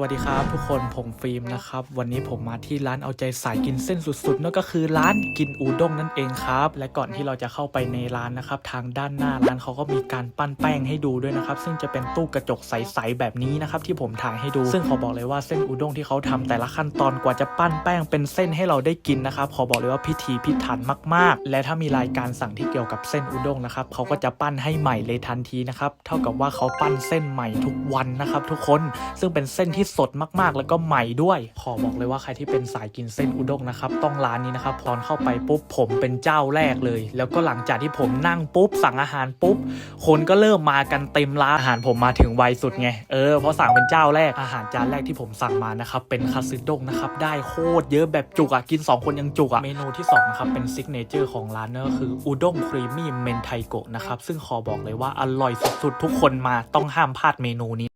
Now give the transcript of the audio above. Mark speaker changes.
Speaker 1: วัสดีครับทุกคนผมฟิล์มนะครับ วันนี้ผมมาที่ร้านเอาใจสายกินเส้นสุดๆนั่นก็คือร้านกินอูด้งนั่นเองครับ และก่อนที่เราจะเข้าไปในร้านนะครับ ทางด้านหน้าร้านเขาก็มีการปั้นแป้งให้ดูด้วยนะครับ ซึ่งจะเป็นตู้กระจกใสๆแบบนี้นะครับที่ผมถ่ายให้ดู ซึ่งขอบอกเลยว่าเส้นอูด้งที่เขาทำแต่ละขั้นตอนกว่าจะปั้นแป้งเป็นเส้นให้เราได้กินนะครับขอบอกเลยว่าพิถีพิถันมากๆ และถ้ามีรายการสั่งที่เกี่ยวกับเส้นอูด้งนะครับเขาก็จะปั้นให้ใหม่เลยทันทีนะครับเท่ากับว่าเขาปั้นเส้นใหม่ทุกวันนะครับทุกคนซึ่งเป็นเส้นที่สดมากๆ แล้วก็ใหม่ด้วย ขอบอกเลยว่าใครที่เป็นสายกินเส้นอุด้งนะครับ ต้องร้านนี้นะครับตอนเข้าไปปุ๊บผมเป็นเจ้าแรกเลย แล้วก็หลังจากที่ผมนั่งปุ๊บ สั่งอาหารปุ๊บ คนก็เริ่มมากันเต็มร้านอาหารผมมาถึงไวสุดไงเออเพราะสั่งเป็นเจ้าแรกอาหารจานแรกที่ผมสั่งมานะครับเป็นคัตสึด้งนะครับได้โคตรเยอะแบบจุกอะกิน 2 คนยังจุกอะเมนูที่2นะครับเป็นซิกเนเจอร์ของร้านนั่นก็คืออุด้งครีมมี่เมนไทโกะนะครับซึ่งขอบอกเลยว่าอร่อยสุดๆทุกคนมาต้องห้ามพลาดเมนูนี้